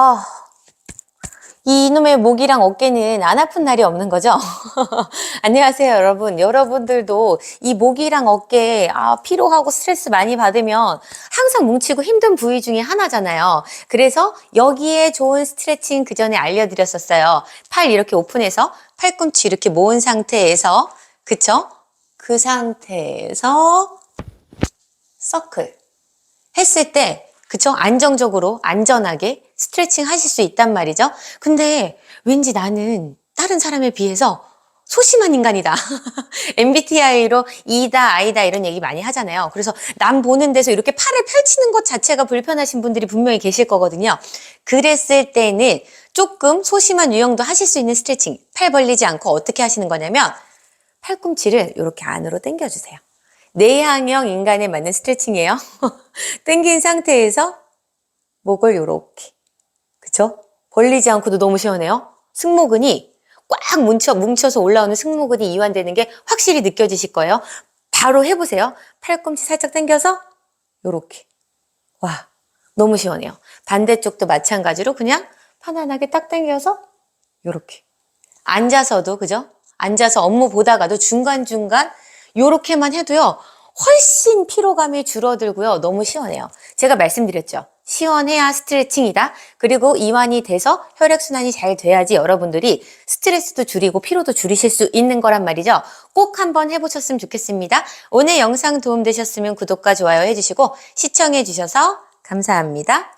아, 이놈의 목이랑 어깨는 안 아픈 날이 없는 거죠? 안녕하세요, 여러분. 여러분들도 이 목이랑 어깨, 아, 피로하고 스트레스 많이 받으면 항상 뭉치고 힘든 부위 중에 하나잖아요. 그래서 여기에 좋은 스트레칭 그 전에 알려드렸었어요. 팔 이렇게 오픈해서 팔꿈치 이렇게 모은 상태에서, 그쵸? 그 상태에서 서클. 했을 때, 그쵸? 안정적으로, 안전하게 스트레칭 하실 수 있단 말이죠. 근데 왠지 나는 다른 사람에 비해서 소심한 인간이다. MBTI로 이다, 아이다 이런 얘기 많이 하잖아요. 그래서 남 보는 데서 이렇게 팔을 펼치는 것 자체가 불편하신 분들이 분명히 계실 거거든요. 그랬을 때는 조금 소심한 유형도 하실 수 있는 스트레칭. 팔 벌리지 않고 어떻게 하시는 거냐면 팔꿈치를 이렇게 안으로 당겨주세요. 내향형 인간에 맞는 스트레칭이에요. 당긴 상태에서 목을 이렇게 그쵸? 벌리지 않고도 너무 시원해요. 승모근이 꽉 뭉쳐, 뭉쳐서 올라오는 승모근이 이완되는 게 확실히 느껴지실 거예요. 바로 해보세요. 팔꿈치 살짝 당겨서 요렇게. 와, 너무 시원해요. 반대쪽도 마찬가지로 그냥 편안하게 딱 당겨서 요렇게. 앉아서도, 그죠? 앉아서 업무 보다가도 중간중간 요렇게만 해도요. 훨씬 피로감이 줄어들고요. 너무 시원해요. 제가 말씀드렸죠. 시원해야 스트레칭이다. 그리고 이완이 돼서 혈액순환이 잘 돼야지 여러분들이 스트레스도 줄이고 피로도 줄이실 수 있는 거란 말이죠. 꼭 한번 해보셨으면 좋겠습니다. 오늘 영상 도움되셨으면 구독과 좋아요 해주시고 시청해주셔서 감사합니다.